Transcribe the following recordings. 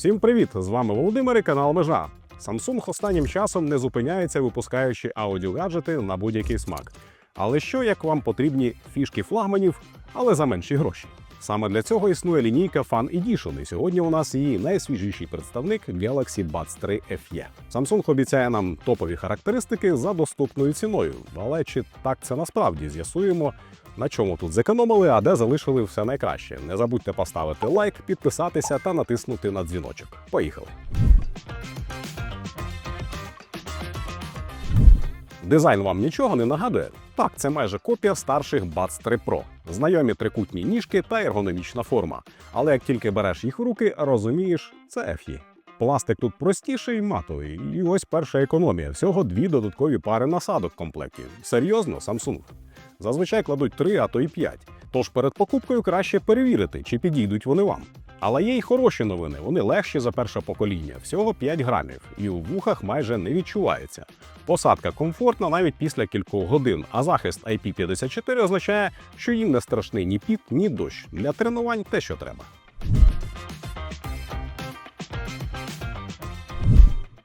Всім привіт! З вами Володимир і канал Межа. Samsung останнім часом не зупиняється, випускаючи аудіогаджети на будь-який смак. Але що як вам потрібні фішки флагманів, але за менші гроші? Саме для цього існує лінійка Fan Edition, і сьогодні у нас її найсвіжіший представник Galaxy Buds 3 FE. Samsung обіцяє нам топові характеристики за доступною ціною. Але чи так це насправді з'ясуємо, на чому тут зекономили, а де залишили все найкраще. Не забудьте поставити лайк, підписатися та натиснути на дзвіночок. Поїхали! Дизайн вам нічого не нагадує? Так, це майже копія старших Buds 3 Pro. Знайомі трикутні ніжки та ергономічна форма. Але як тільки береш їх в руки, розумієш, це FE. Пластик тут простіший, матовий, і ось перша економія. Всього дві додаткові пари насадок в комплекті. Серйозно, Samsung. Зазвичай кладуть 3, а то й 5. Тож перед покупкою краще перевірити, чи підійдуть вони вам. Але є й хороші новини. Вони легші за перше покоління, всього 5 грамів, і у вухах майже не відчувається. Посадка комфортна навіть після кількох годин, а захист IP54 означає, що їм не страшний ні піт, ні дощ. Для тренувань те, що треба.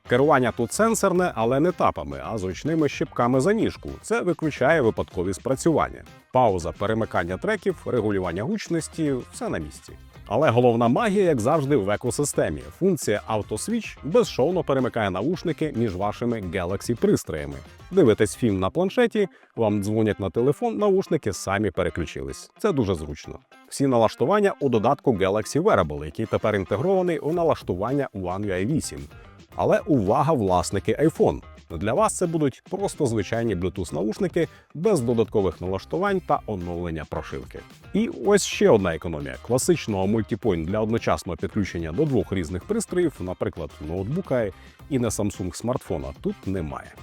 Керування тут сенсорне, але не тапами, а зручними щипками за ніжку. Це виключає випадкові спрацювання. Пауза, перемикання треків, регулювання гучності все на місці. Але головна магія, як завжди, в екосистемі. Функція AutoSwitch безшовно перемикає навушники між вашими Galaxy пристроями. Дивитесь фільм на планшеті, вам дзвонять на телефон, навушники самі переключились. Це дуже зручно. Всі налаштування у додатку Galaxy Wearable, який тепер інтегрований у налаштування One UI 8. Але увага, власники iPhone! Для вас це будуть просто звичайні Bluetooth-наушники без додаткових налаштувань та оновлення прошивки. І ось ще одна економія: класичного мультіпойнт для одночасного підключення до двох різних пристроїв, наприклад, ноутбука і не Samsung смартфона, тут немає.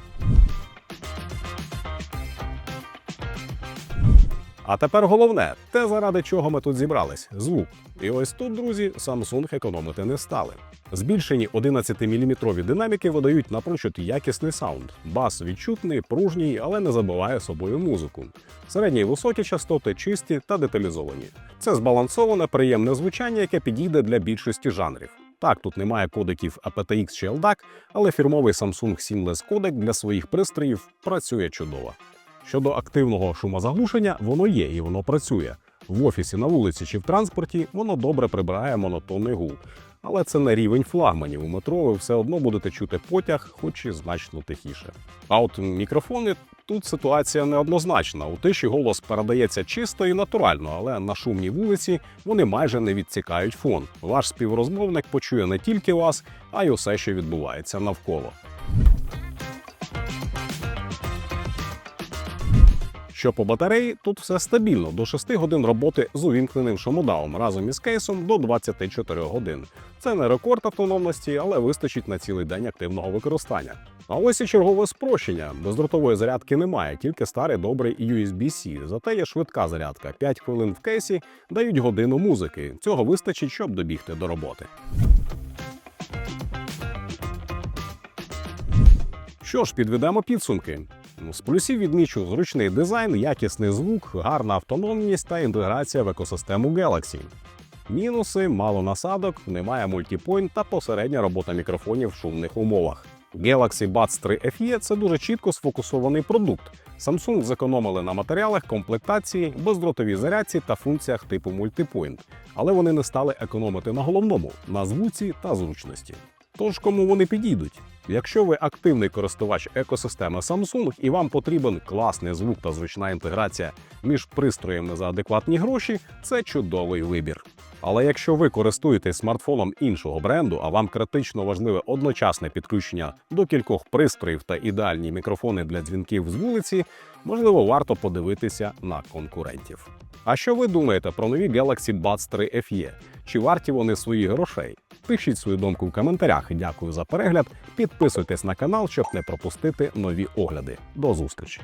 А тепер головне, те, заради чого ми тут зібрались звук. І ось тут, друзі, Samsung економити не стали. Збільшені 11-мм динаміки видають напрочуд якісний саунд. Бас відчутний, пружній, але не забиває собою музику. Середні і високі частоти чисті та деталізовані. Це збалансоване, приємне звучання, яке підійде для більшості жанрів. Так, тут немає кодеків aptX чи LDAC, але фірмовий Samsung Seamless кодек для своїх пристроїв працює чудово. Щодо активного шумозаглушення, воно є і воно працює. В офісі, на вулиці чи в транспорті воно добре прибирає монотонний гул. Але це не рівень флагманів. У метро ви все одно будете чути потяг, хоч і значно тихіше. А от мікрофони тут ситуація неоднозначна. У тиші голос передається чисто і натурально, але на шумній вулиці вони майже не відсікають фон. Ваш співрозмовник почує не тільки вас, а й усе, що відбувається навколо. Що по батареї, тут все стабільно до 6 годин роботи з увімкненим шумодаум разом із кейсом до 24 годин. Це не рекорд автономності, але вистачить на цілий день активного використання. А ось і чергове спрощення. Бездротової зарядки немає, тільки старий добрий USB-C. Зате є швидка зарядка. 5 хвилин в кейсі дають годину музики. Цього вистачить, щоб добігти до роботи. Що ж, підведемо підсумки. З плюсів відмічу зручний дизайн, якісний звук, гарна автономність та інтеграція в екосистему Galaxy. Мінуси мало насадок, немає мультипойнт та посередня робота мікрофонів в шумних умовах. Galaxy Buds 3 FE – це дуже чітко сфокусований продукт. Samsung зекономили на матеріалах, комплектації, бездротовій зарядці та функціях типу мультипойнт, але вони не стали економити на головному на звуці та зручності. Тож кому вони підійдуть? Якщо ви активний користувач екосистеми Samsung і вам потрібен класний звук та зручна інтеграція між пристроями за адекватні гроші, це чудовий вибір. Але якщо ви користуєтесь смартфоном іншого бренду, а вам критично важливе одночасне підключення до кількох пристроїв та ідеальні мікрофони для дзвінків з вулиці, можливо, варто подивитися на конкурентів. А що ви думаєте про нові Galaxy Buds 3 FE? Чи варті вони своїх грошей? Пишіть свою думку в коментарях. Дякую за перегляд. Підписуйтесь на канал, щоб не пропустити нові огляди. До зустрічі!